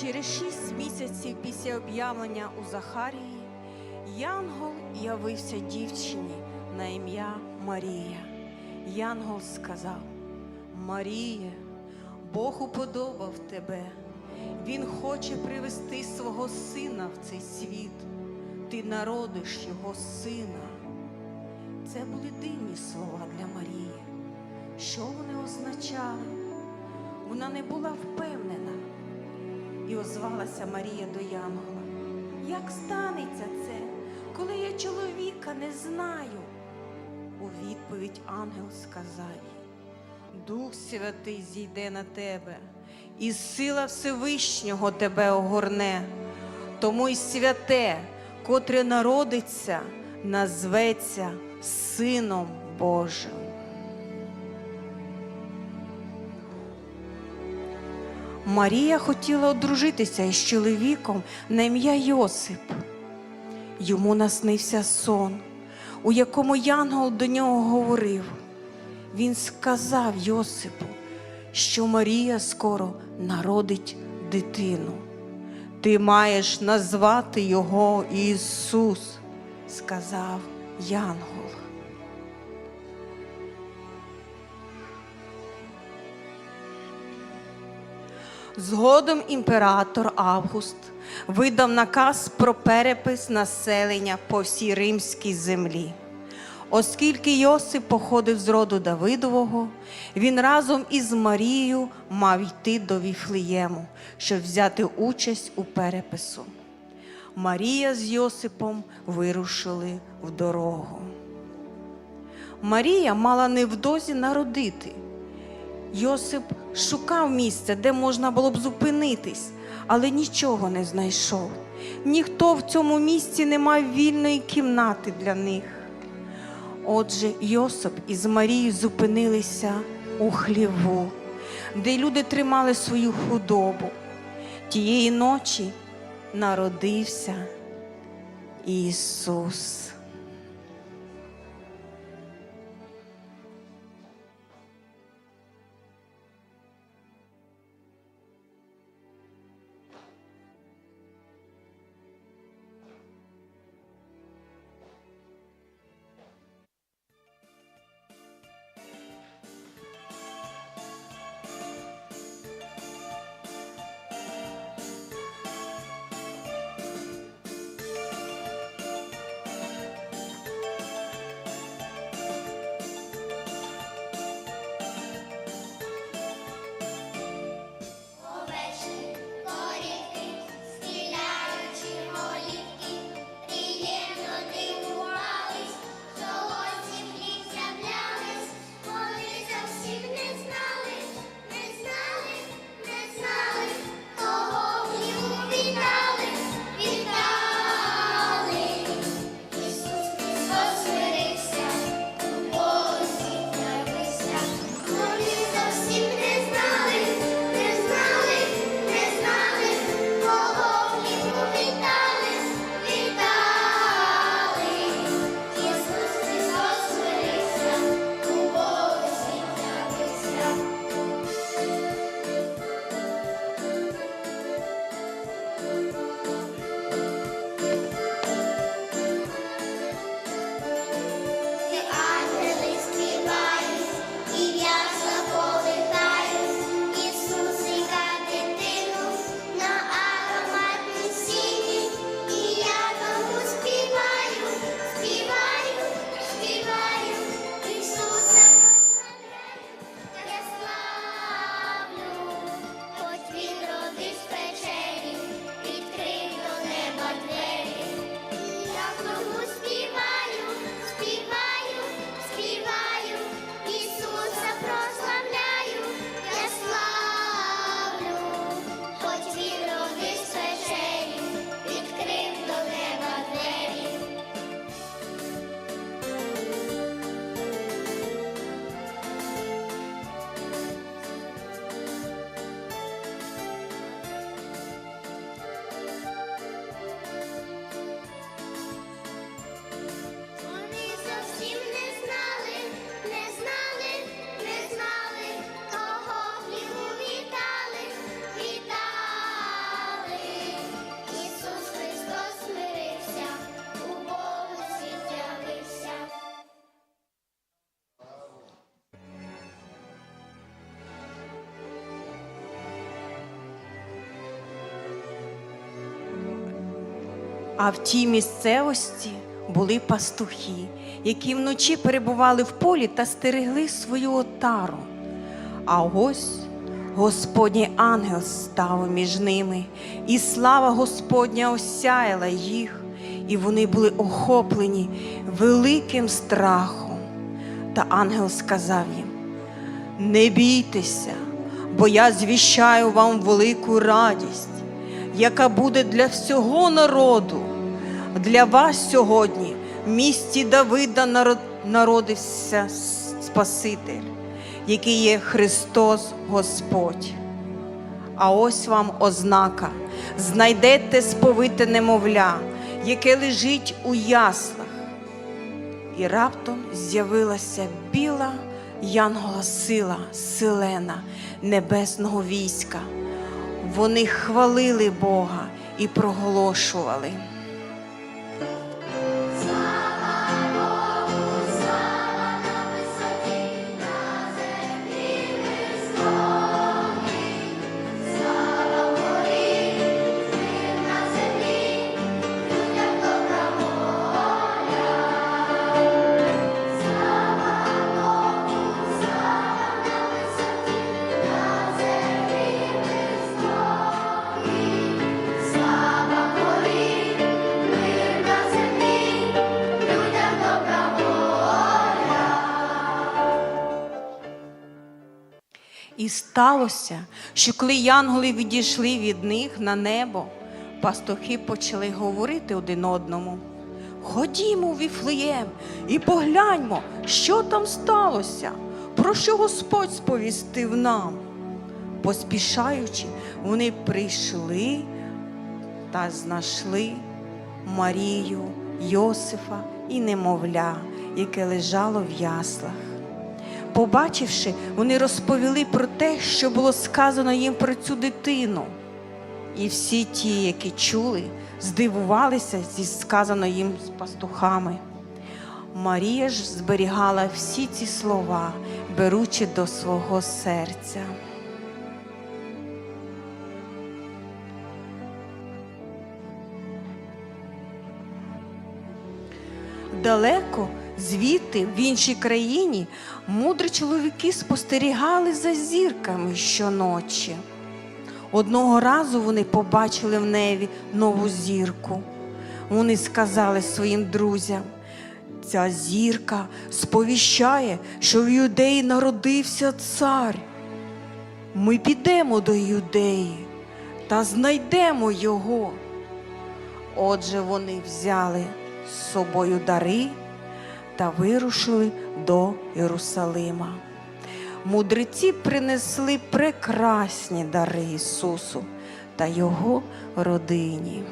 Через шість місяців після об'явлення у Захарії Янгол явився дівчині на ім'я Марія. Янгол сказав: Маріє, Бог уподобав тебе. Він хоче привести свого сина в цей світ. Ти народиш його сина. Це були дивні слова для Марії. Що вони означали? Вона не була впевнена. І озвалася Марія до Янгола. Як станеться це, коли я чоловіка не знаю? У відповідь ангел сказав їй, Дух Святий зійде на тебе, і сила Всевишнього тебе огорне. Тому й святе, котре народиться, назветься Сином Божим. Марія хотіла одружитися із чоловіком на ім'я Йосип. Йому наснився сон, у якому Янгол до нього говорив. Він сказав Йосипу, що Марія скоро народить дитину. Ти маєш назвати його Ісус, сказав Янгол. Згодом імператор Август видав наказ про перепис населення по всій римській землі. Оскільки Йосип походив з роду Давидового, він разом із Марією мав йти до Віфлеєму, щоб взяти участь у перепису. Марія з Йосипом вирушили в дорогу. Марія мала невдовзі народити. Йосип шукав місце, де можна було б зупинитись, але нічого не знайшов. Ніхто в цьому місці не мав вільної кімнати для них. Отже, Йосип із Марією зупинилися у хліву, де люди тримали свою худобу. Тієї ночі народився Ісус. А в тій місцевості були пастухи, які вночі перебували в полі та стерегли свою отару. А ось Господній ангел став між ними, і слава Господня осяяла їх, і вони були охоплені великим страхом. Та ангел сказав їм: Не бійтеся, бо я звіщаю вам велику радість, яка буде для всього народу. Для вас сьогодні в місті Давида народився Спаситель, який є Христос Господь. А ось вам ознака: знайдете сповите немовля, яке лежить у яслах. І раптом з'явилася біла янгола сила, силена небесного війська. Вони хвалили Бога і проголошували. І сталося, що коли янголи відійшли від них на небо, пастухи почали говорити один одному. Ходімо в Віфлеєм і погляньмо, що там сталося, про що Господь сповістив нам. Поспішаючи, вони прийшли та знайшли Марію, Йосифа і немовля, яке лежало в яслах. Побачивши, вони розповіли про те, що було сказано їм про цю дитину. І всі ті, які чули, здивувалися зі сказано їм з пастухами. Марія ж зберігала всі ці слова, беручи до свого серця. Далеко звідти, в іншій країні, мудрі чоловіки спостерігали за зірками щоночі. Одного разу вони побачили в небі нову зірку. Вони сказали своїм друзям: ця зірка сповіщає, що в юдеї народився цар. Ми підемо до юдеї та знайдемо його. Отже, вони взяли з собою дари та вирушили до Єрусалима. Мудреці принесли прекрасні дари Ісусу та Його родині.